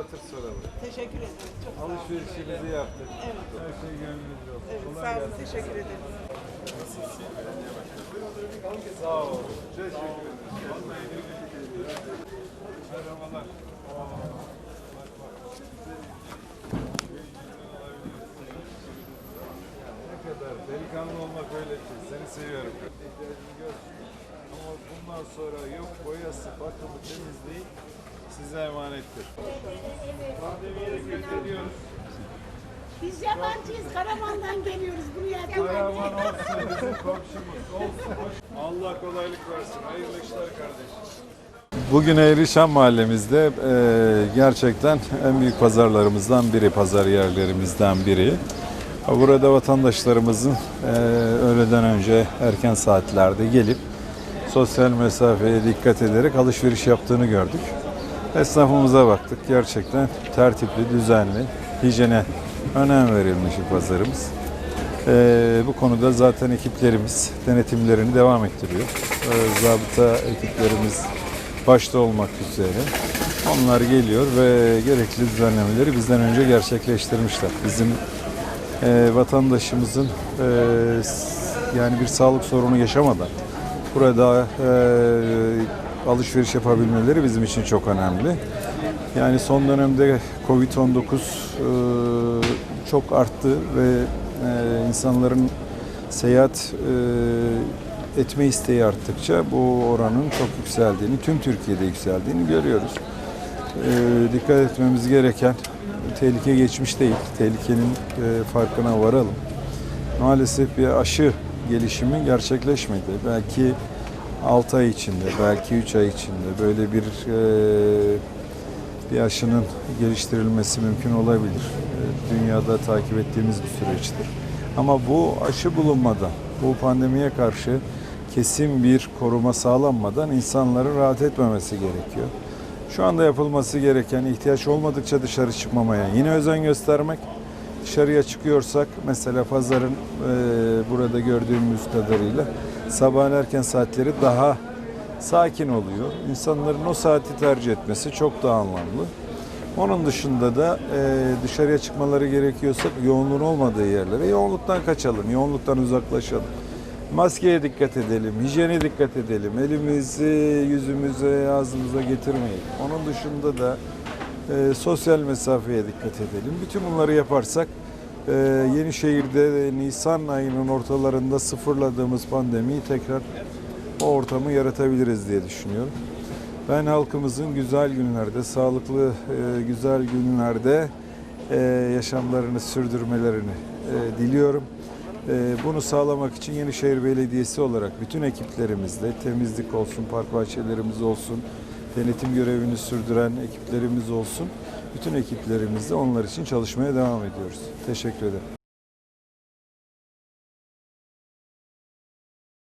Teşekkür ederim. Çok sağ olun. Alışverişimizi yaptık. Evet. Her şey gönlünüzce olsun. Evet, sağ olun. Teşekkür ederim. Sağ olun. Teşekkür ederim. Vallahi Merhabalar. Ne kadar delikanlı olmak öyle şey. Seni seviyorum. Ama bundan sonra yok boyası, bakımı, temizliği size emanettir. Biz yabancıyız, Karaman'dan geliyoruz buraya. Karaman olsun, bizim komşumuz olsun. Allah kolaylık versin. Hayırlı işler kardeşim. Bugün Eğrişan mahallemizde e, gerçekten en büyük pazarlarımızdan biri, pazar yerlerimizden biri. Burada vatandaşlarımızın e, öğleden önce erken saatlerde gelip sosyal mesafeye dikkat ederek alışveriş yaptığını gördük. Esnafımıza baktık. Gerçekten tertipli, düzenli, hijyene önem verilmiş bir pazarımız. Ee, bu konuda zaten ekiplerimiz denetimlerini devam ettiriyor. Ee, zabıta ekiplerimiz başta olmak üzere onlar geliyor ve gerekli düzenlemeleri bizden önce gerçekleştirmişler. Bizim e, vatandaşımızın e, yani bir sağlık sorunu yaşamadan burada e, alışveriş yapabilmeleri bizim için çok önemli. Yani son dönemde Covid-19 e, çok arttı ve e, insanların seyahat e, etme isteği arttıkça bu oranın çok yükseldiğini, tüm Türkiye'de yükseldiğini görüyoruz. Dikkat etmemiz gereken tehlike geçmiş değil. Tehlikenin farkına varalım. Maalesef bir aşı gelişimi gerçekleşmedi. Belki 6 ay içinde, belki 3 ay içinde böyle bir e, bir aşının geliştirilmesi mümkün olabilir. E, Dünyada takip ettiğimiz bir süreçtir. Ama bu aşı bulunmadan, bu pandemiye karşı kesin bir koruma sağlanmadan insanların rahat etmemesi gerekiyor. Şu anda yapılması gereken ihtiyaç olmadıkça dışarı çıkmamaya yine özen göstermek. Dışarıya çıkıyorsak mesela pazarın e, burada gördüğümüz kadarıyla sabahın erken saatleri daha sakin oluyor. İnsanların o saati tercih etmesi çok daha anlamlı. Onun dışında da e, dışarıya çıkmaları gerekiyorsa yoğunluğun olmadığı yerlere yoğunluktan kaçalım, yoğunluktan uzaklaşalım. Maskeye dikkat edelim, hijyene dikkat edelim, elimizi yüzümüze, ağzımıza getirmeyin. Onun dışında da e, sosyal mesafeye dikkat edelim. Bütün bunları yaparsak e, Yenişehir'de Nisan ayının ortalarında sıfırladığımız pandemiyi tekrar o ortamı yaratabiliriz diye düşünüyorum. Ben halkımızın güzel günlerde, sağlıklı e, güzel günlerde e, yaşamlarını sürdürmelerini e, diliyorum. Bunu sağlamak için Yenişehir Belediyesi olarak bütün ekiplerimizle temizlik olsun, park bahçelerimiz olsun, denetim görevini sürdüren ekiplerimiz olsun. Bütün ekiplerimizle onlar için çalışmaya devam ediyoruz. Teşekkür ederim.